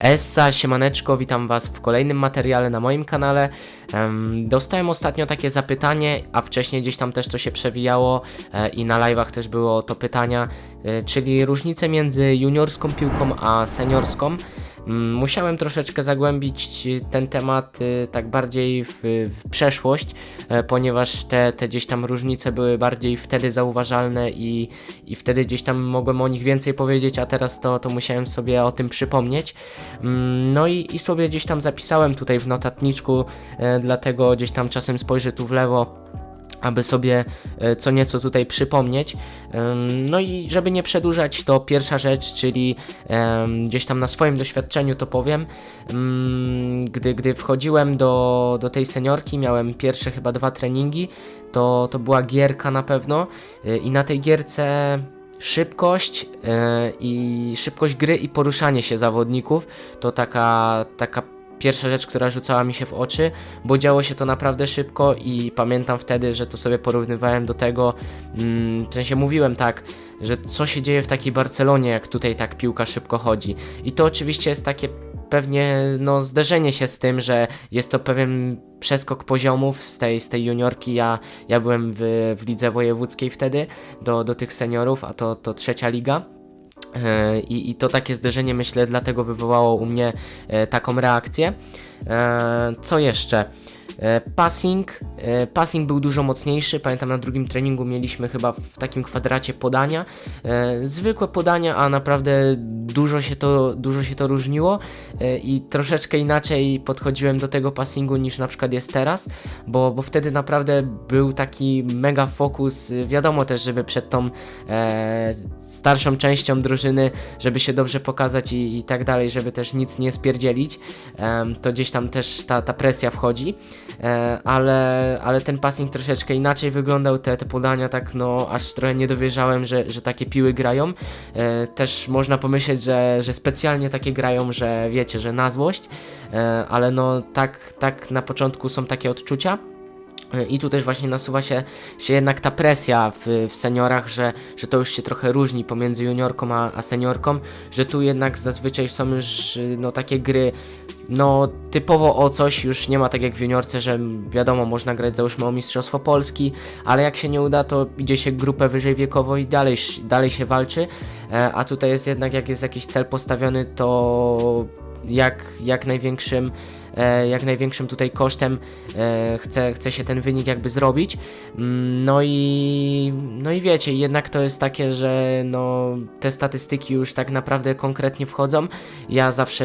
Essa, siemaneczko, witam was w kolejnym materiale na moim kanale. Em, dostałem ostatnio takie zapytanie, a wcześniej gdzieś tam też to się przewijało e, i na live'ach też było to pytania, e, czyli różnice między juniorską piłką a seniorską. Mm, Musiałem troszeczkę zagłębić ten temat y, tak bardziej w, w przeszłość, e, ponieważ te, te gdzieś tam różnice były bardziej wtedy zauważalne i, i wtedy gdzieś tam mogłem o nich więcej powiedzieć, a teraz to, to musiałem sobie o tym przypomnieć. Mm, No i, i sobie gdzieś tam zapisałem tutaj w notatniczku, e, dlatego gdzieś tam czasem spojrzę tu w lewo aby sobie e, co nieco tutaj przypomnieć. No i żeby nie przedłużać, to pierwsza rzecz, czyli gdzieś tam na swoim doświadczeniu to powiem. Ym, Gdy, gdy wchodziłem do, do tej seniorki, miałem pierwsze chyba dwa treningi, to, to była gierka na pewno y, i na tej gierce szybkość e, i szybkość gry i poruszanie się zawodników to taka, taka pierwsza rzecz, która rzucała mi się w oczy, bo działo się to naprawdę szybko i pamiętam wtedy, że to sobie porównywałem do tego, mm, w sensie mówiłem tak, że co się dzieje w takiej Barcelonie, jak tutaj tak piłka szybko chodzi. I to oczywiście jest takie pewnie no, zderzenie się z tym, że jest to pewien przeskok poziomów z tej, z tej juniorki. Ja, ja byłem w, w lidze wojewódzkiej wtedy do, do tych seniorów, a to, to trzecia liga. E, I, I to takie zderzenie, myślę, dlatego wywołało u mnie e, taką reakcję. E, Co jeszcze? E, Passing. E, Passing był dużo mocniejszy. Pamiętam na drugim treningu mieliśmy chyba w takim kwadracie podania. E, Zwykłe podania, a naprawdę dużo się to, dużo się to różniło e, i troszeczkę inaczej podchodziłem do tego passingu niż na przykład jest teraz, bo, bo wtedy naprawdę był taki mega fokus. e, Wiadomo też, żeby przed tą e, starszą częścią drużyny, żeby się dobrze pokazać i, i tak dalej, żeby też nic nie spierdzielić, em, to gdzieś tam też ta, ta presja wchodzi, e, ale, ale ten passing troszeczkę inaczej wyglądał, te, te podania tak no aż trochę nie dowierzałem, że, że takie piły grają. E, też można pomyśleć, że, że specjalnie takie grają, że wiecie, że na złość, e, ale no tak, tak na początku są takie odczucia. I tu też właśnie nasuwa się, się jednak ta presja w, w seniorach, że, że to już się trochę różni pomiędzy juniorką a, a seniorką, że tu jednak zazwyczaj są już no, takie gry no typowo o coś, już nie ma tak jak w juniorce, że wiadomo, można grać załóżmy o Mistrzostwo Polski, ale jak się nie uda, to idzie się grupę wyżej wiekowo i dalej, dalej się walczy, e, a tutaj jest jednak, jak jest jakiś cel postawiony, to jak, jak największym e, jak największym tutaj kosztem e, chce, chce się ten wynik jakby zrobić. Mm, No i, no i wiecie, jednak to jest takie, że no, te statystyki już tak naprawdę konkretnie wchodzą. Ja zawsze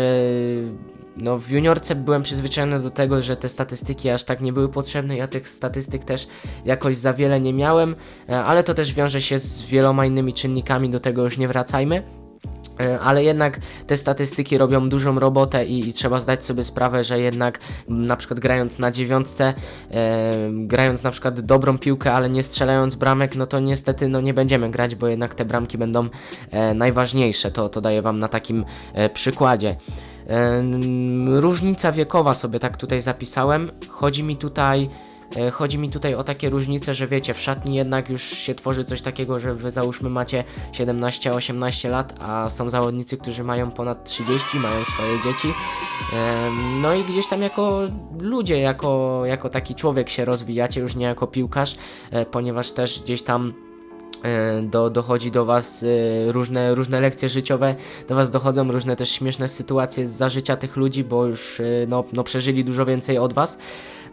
no, w juniorce byłem przyzwyczajony do tego, że te statystyki aż tak nie były potrzebne. Ja tych statystyk też jakoś za wiele nie miałem, e, ale to też wiąże się z wieloma innymi czynnikami, do tego już nie wracajmy. E, Ale jednak te statystyki robią dużą robotę i, i trzeba zdać sobie sprawę, że jednak na przykład grając na dziewiątce, e, grając na przykład dobrą piłkę, ale nie strzelając bramek, no to niestety no nie będziemy grać, bo jednak te bramki będą e, najważniejsze. To, to daję Wam na takim e, przykładzie. Em, Różnica wiekowa sobie tak tutaj zapisałem. Chodzi mi tutaj E, Chodzi mi tutaj o takie różnice, że wiecie, w szatni jednak już się tworzy coś takiego, że wy załóżmy macie 17-18 lat, a są zawodnicy, którzy mają ponad 30, mają swoje dzieci. No i gdzieś tam jako ludzie, jako, jako taki człowiek się rozwijacie, już nie jako piłkarz, e, ponieważ też gdzieś tam e, do, dochodzi do Was e, różne, różne lekcje życiowe, do Was dochodzą różne też śmieszne sytuacje za życia tych ludzi, bo już e, no, no, przeżyli dużo więcej od Was.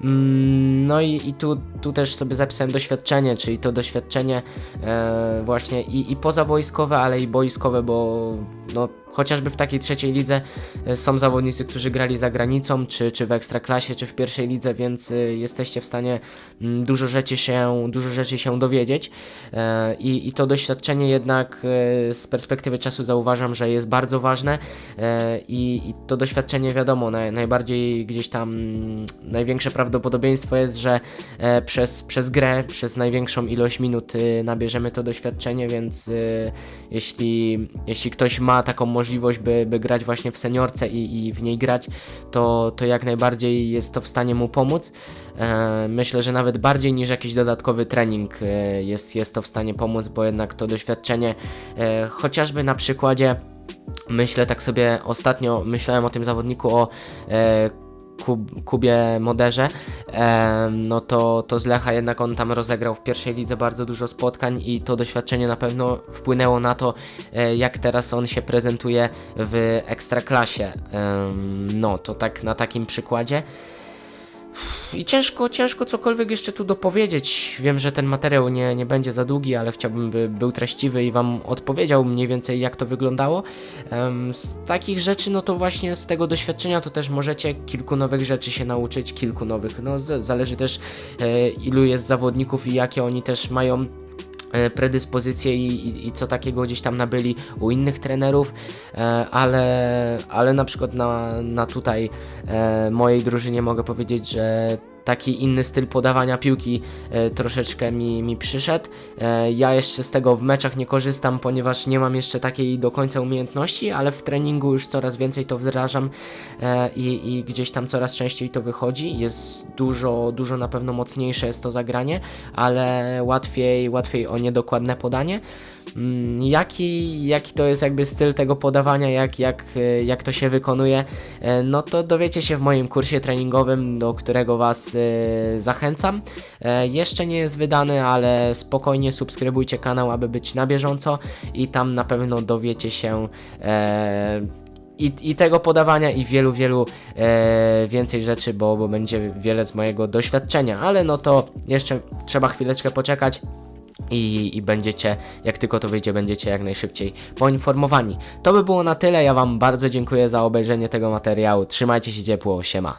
Mm, No i, i tu, tu też sobie zapisałem doświadczenie, czyli to doświadczenie e, właśnie i, i pozawojskowe, ale i boiskowe, bo no, chociażby w takiej trzeciej lidze e, są zawodnicy, którzy grali za granicą, czy, czy w ekstraklasie, czy w pierwszej lidze, więc e, jesteście w stanie mm, dużo rzeczy się, dużo rzeczy się dowiedzieć. E, i, i to doświadczenie jednak z perspektywy czasu zauważam, że jest bardzo ważne. I, i to doświadczenie wiadomo, naj, najbardziej gdzieś tam mm, największe prawdopodobieństwo jest, że przez, przez grę, przez największą ilość minut nabierzemy to doświadczenie, więc jeśli, jeśli ktoś ma taką możliwość, by, by grać właśnie w seniorce i, i w niej grać, to, to jak najbardziej jest to w stanie mu pomóc. E, myślę, że nawet bardziej niż jakiś dodatkowy trening e, jest, jest to w stanie pomóc, bo jednak to doświadczenie, e, chociażby na przykładzie myślę tak sobie ostatnio, myślałem o tym zawodniku, o Kub, Kubie Moderze, no to, to z Lecha jednak on tam rozegrał w pierwszej lidze bardzo dużo spotkań i to doświadczenie na pewno wpłynęło na to, e, jak teraz on się prezentuje w ekstraklasie. No to tak na takim przykładzie. I ciężko, ciężko cokolwiek jeszcze tu dopowiedzieć. Wiem, że ten materiał nie, nie będzie za długi, ale chciałbym, by był treściwy i Wam odpowiedział mniej więcej, jak to wyglądało. Z takich rzeczy, no to właśnie z tego doświadczenia, to też możecie kilku nowych rzeczy się nauczyć, kilku nowych. No, zależy też, e, ilu jest zawodników i jakie oni też mają predyspozycje i, i, i co takiego gdzieś tam nabyli u innych trenerów, e, ale, ale na przykład na, na tutaj e, mojej drużynie mogę powiedzieć, że taki inny styl podawania piłki e, troszeczkę mi, mi przyszedł. E, ja jeszcze z tego w meczach nie korzystam, ponieważ nie mam jeszcze takiej do końca umiejętności, ale w treningu już coraz więcej to wdrażam e, i, i gdzieś tam coraz częściej to wychodzi. Jest dużo, dużo na pewno mocniejsze jest to zagranie, ale łatwiej, łatwiej o niedokładne podanie. Mm, Jaki, jaki to jest jakby styl tego podawania, jak, jak, e, jak to się wykonuje, e, no to dowiecie się w moim kursie treningowym, do którego Was e, zachęcam. E, Jeszcze nie jest wydany, ale spokojnie subskrybujcie kanał, aby być na bieżąco i tam na pewno dowiecie się e, i, i tego podawania i wielu, wielu e, więcej rzeczy, bo, bo będzie wiele z mojego doświadczenia, ale no to jeszcze trzeba chwileczkę poczekać i, i będziecie, jak tylko to wyjdzie, będziecie jak najszybciej poinformowani. To by było na tyle, ja Wam bardzo dziękuję za obejrzenie tego materiału, trzymajcie się ciepło, siema.